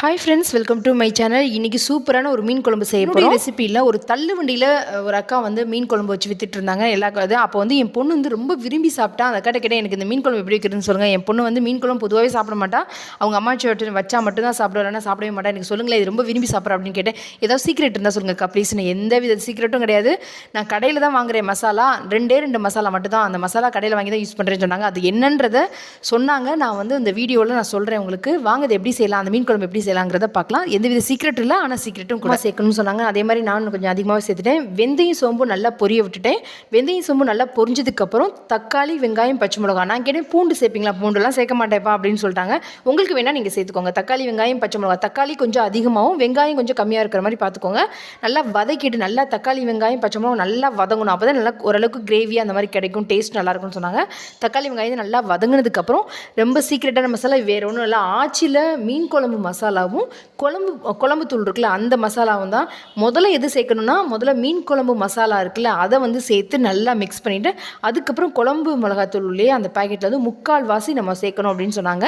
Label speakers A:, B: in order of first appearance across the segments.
A: Hi friends welcome to my channel இன்னைக்கு சூப்பரான ஒரு மீன் குழம்பு செய்ய போகிறோம் ரெசிபியில் ஒரு தள்ளு வண்டியில் ஒரு அக்கா வந்து மீன் குழம்பு வச்சு வித்துட்டு இருந்தாங்க. எல்லா இது அப்போ வந்து என் பொண்ணு வந்து ரொம்ப விரும்பி சாப்பிட்டா. அந்த அக்காட்ட கேட்டேன் எனக்கு இந்த மீன் குழம்பு எப்படி வைக்கிறதுன்னு சொல்லுங்கள் என் பொண்ணு வந்து மீன் குழம்பு பொதுவாகவே சாப்பிட மாட்டா. அவங்க அம்மாச்சி வச்சா மட்டும்தான் சாப்பிடுவாங்க சாப்பிடவே மாட்டா. எனக்கு சொல்லுங்களேன் இது ரொம்ப விரும்பி சாப்பிட்றா அப்படின்னு கேட்டேன். ஏதாவது சீக்ரெட் இருந்தால் சொல்லுங்க அக்கா ப்ளீஸ் நான் எந்த வித சீக்ரெட்டும் கிடையாது. நான் கடையில் தான் வாங்குறேன் மசாலா. ரெண்டே ரெண்டு மசாலா மட்டும் தான் அந்த மசாலா கடையில் வாங்கி தான் யூஸ் பண்ணுறேன்னு சொன்னாங்க. அது என்னன்றதை சொன்னாங்க. நான் வந்து இந்த வீடியோவில் நான் சொல்கிறேன் உங்களுக்கு. வாங்க எப்படி செய்யலாம்? அந்த மீன் குழம்பு எப்படி செய்யலாங்கிறத பார்க்கலாம். எந்தவித சீக்ரெட் இல்லை ஆனால் சீக்ரெட்டும் கூட. சேர்க்கணும்னு சொன்னாங்க. அதே மாதிரி நான் கொஞ்சம் அதிகமாகவே சேர்த்துட்டேன். வெந்தயம் சோம்பு நல்லா பொரிய விட்டுட்டேன். வெந்தயம் சோம்பு நல்லா பொரிஞ்சதுக்கப்புறம் தக்காளி வெங்காயம் பச்சை மிளகா நான் கேட்டேன் பூண்டு சேர்ப்பீங்களா? பூண்டுலாம் சேர்க்க மாட்டேப்பா அப்படின்னு சொல்லிட்டாங்க. உங்களுக்கு வேணால் நீங்கள் சேர்த்துக்கோங்க. தக்காளி வெங்காயம் பச்சை மிளகா தக்காளி கொஞ்சம் அதிகமாகவும் வெங்காயம் கொஞ்சம் கம்மியாக இருக்கிற மாதிரி பார்த்துக்கோங்க. நல்லா வதக்கிட்டு நல்லா தக்காளி வெங்காயம் பச்சை மிளகா நல்லா வதங்கணும். அப்போ தான் நல்லா ஓரளவுக்கு கிரேவி அந்த மாதிரி கிடைக்கும். டேஸ்ட் நல்லாயிருக்கும்னு சொன்னாங்க. தக்காளி வெங்காயம் நல்லா வதங்கினதுக்கப்புறம் ரொம்ப சீக்ரெட்டான மசாலா வேறு ஒன்றும் இல்லை. ஆச்சியில் மீன் குழம்பு மசாலா மசாலாவும் குழம்பு குழம்பு தூள் இருக்குல்ல அந்த மசாலாவும் தான். முதல்ல எது சேர்க்கணும்னா முதல்ல மீன் குழம்பு மசாலா இருக்குல்ல அதை வந்து சேர்த்து நல்லா மிக்ஸ் பண்ணிவிட்டு அதுக்கப்புறம் குழம்பு மிளகாத்தூள் உள்ளே அந்த பாக்கெட்டில் வந்து முக்கால் வாசி நம்ம சேர்க்கணும் அப்படின்னு சொன்னாங்க.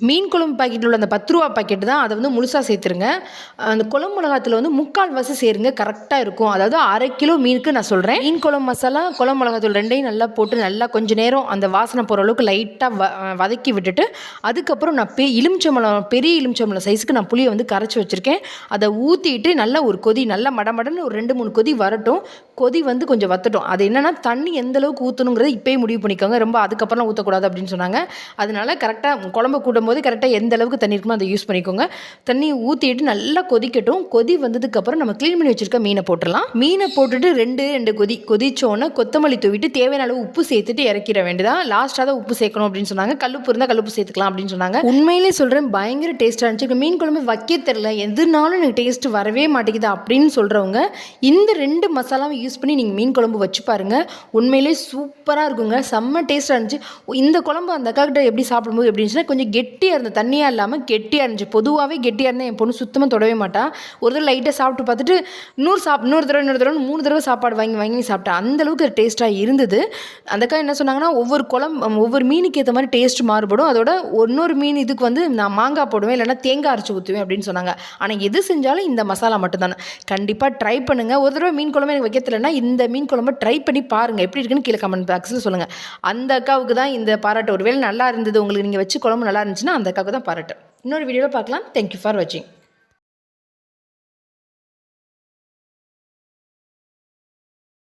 A: மீன் குழம்பு பாக்கெட்டில் உள்ள அந்த பத்து ரூபா பாக்கெட் தான் அதை வந்து முழுசாக சேர்த்துருங்க. அந்த குழம்பு மிளகாத்தில் வந்து முக்கால் வாசி சேருங்க கரெக்டாக இருக்கும். அதாவது அரை கிலோ மீனுக்கு நான் சொல்கிறேன் மீன் குழம்பு மசாலா குழம்பு மிளகாத்தூள் ரெண்டையும் நல்லா போட்டு நல்லா கொஞ்ச நேரம் அந்த வாசனை போகிற அளவுக்கு லைட்டாக வ வதக்கி விட்டுட்டு அதுக்கப்புறம் நான் பெ எலுமிச்சம்பழம் பெரிய எலுமிச்சம்பழம் சைஸுக்கு நான் புளியை வந்து கரைச்சி வச்சுருக்கேன். அதை ஊற்றிட்டு நல்லா ஒரு கொதி நல்லா மடமடன்னு ஒரு ரெண்டு மூணு கொதி வரட்டும். கொதி வந்து கொஞ்சம் வத்தட்டும். அது என்னென்னா தண்ணி எந்தளவுக்கு ஊற்றணுங்கிறத இப்போயே முடிவு பண்ணிக்கோங்க. ரொம்ப அதுக்கப்புறம் ஊற்றக்கூடாது அப்படின்னு சொன்னாங்க. அதனால கரெக்டாக குழம்பு போது கரெக்டாக எந்த அளவுக்கு தண்ணி இருக்குமோ அதை யூஸ் பண்ணிக்கோங்க. தண்ணி ஊற்றிட்டு நல்லா கொதிக்கட்டும். கொதி வந்ததுக்கப்புறம் நம்ம க்ளீன் பண்ணி வச்சுருக்க மீனை போட்டுடலாம். மீனை போட்டுட்டு ரெண்டு ரெண்டு கொதி கொதிச்சோன்னே கொத்தமல்லி தூவிட்டு தேவையான அளவு உப்பு சேர்த்துட்டு இறக்கிற வேண்டியதான் லாஸ்ட்டாக தான் உப்பு சேர்க்கணும் அப்படின்னு சொன்னாங்க. கல்லுப்பு இருந்தால் கல்லுப்பு சேர்த்துக்கலாம் அப்படின்னு சொன்னாங்க. உண்மையிலே சொல்கிறேன் பயங்கர டேஸ்ட்டாக இருந்துச்சு. மீன் குழம்பு வைக்க தெரில எதுனாலும் எனக்கு டேஸ்ட் வரவே மாட்டேங்குது அப்படின்னு சொல்கிறவங்க இந்த ரெண்டு மசாலாவும் யூஸ் பண்ணி நீங்கள் மீன் குழம்பு வச்சு பாருங்கள் உண்மையிலே சூப்பராக இருக்குங்க. செம்ம டேஸ்ட்டாக இருந்துச்சு. இந்த குழம்பு அந்த அக்காக்கிட்ட எப்படி சாப்பிடும்போது எப்படின்னு கொஞ்சம் கொஞ்சம் கெட்டியாக இருந்த தண்ணியாக இல்லாமல் கெட்டியாக இருந்துச்சு. பொதுவாகவே கெட்டியாக இருந்தால் என் பொண்ணு சுத்தமாக தொடவே மாட்டான் ஒரு தடவை லைட்டாக சாப்பிட்டு பார்த்துட்டு இன்னொரு சாப் இன்னொரு தடவை இன்னொரு தடவை மூணு தடவை சாப்பாடு வாங்கி வாங்கி சாப்பிட்டேன் அந்த அளவுக்கு டேஸ்ட்டாக இருந்தது. அந்த அக்கா என்ன சொன்னாங்கன்னா ஒவ்வொரு குழம்பு ஒவ்வொரு மீனுக்கு ஏற்ற மாதிரி டேஸ்ட் மாறுபடும். அதோட இன்னொரு மீன் இதுக்கு வந்து நான் மாங்காய் போடுவேன் இல்லைன்னா தேங்காய் அரைச்சி ஊற்றுவேன் அப்படின்னு சொன்னாங்க. ஆனால் எது செஞ்சாலும் இந்த மசாலா மட்டும்தானே. கண்டிப்பாக ட்ரை பண்ணுங்கள் ஒரு தடவை மீன் குழம்பு எனக்கு வைக்க தெரியலனா இந்த மீன் குழம்பு ட்ரை பண்ணி பாருங்கள் எப்படி இருக்குன்னு கீழே கமெண்ட் பாக்ஸில் சொல்லுங்கள் அந்த அக்காவுக்கு தான் இந்த பாராட்டு. ஒருவேளை நல்லா இருந்தது உங்களுக்கு நீங்கள் வச்சு குழம்பு நல்லா இருந்துச்சுன்னா அந்த அக்காவுக்கு தான் பாராட்டு. இன்னொரு வீடியோவில் பார்க்கலாம். தேங்க்யூ ஃபார் வாட்சிங்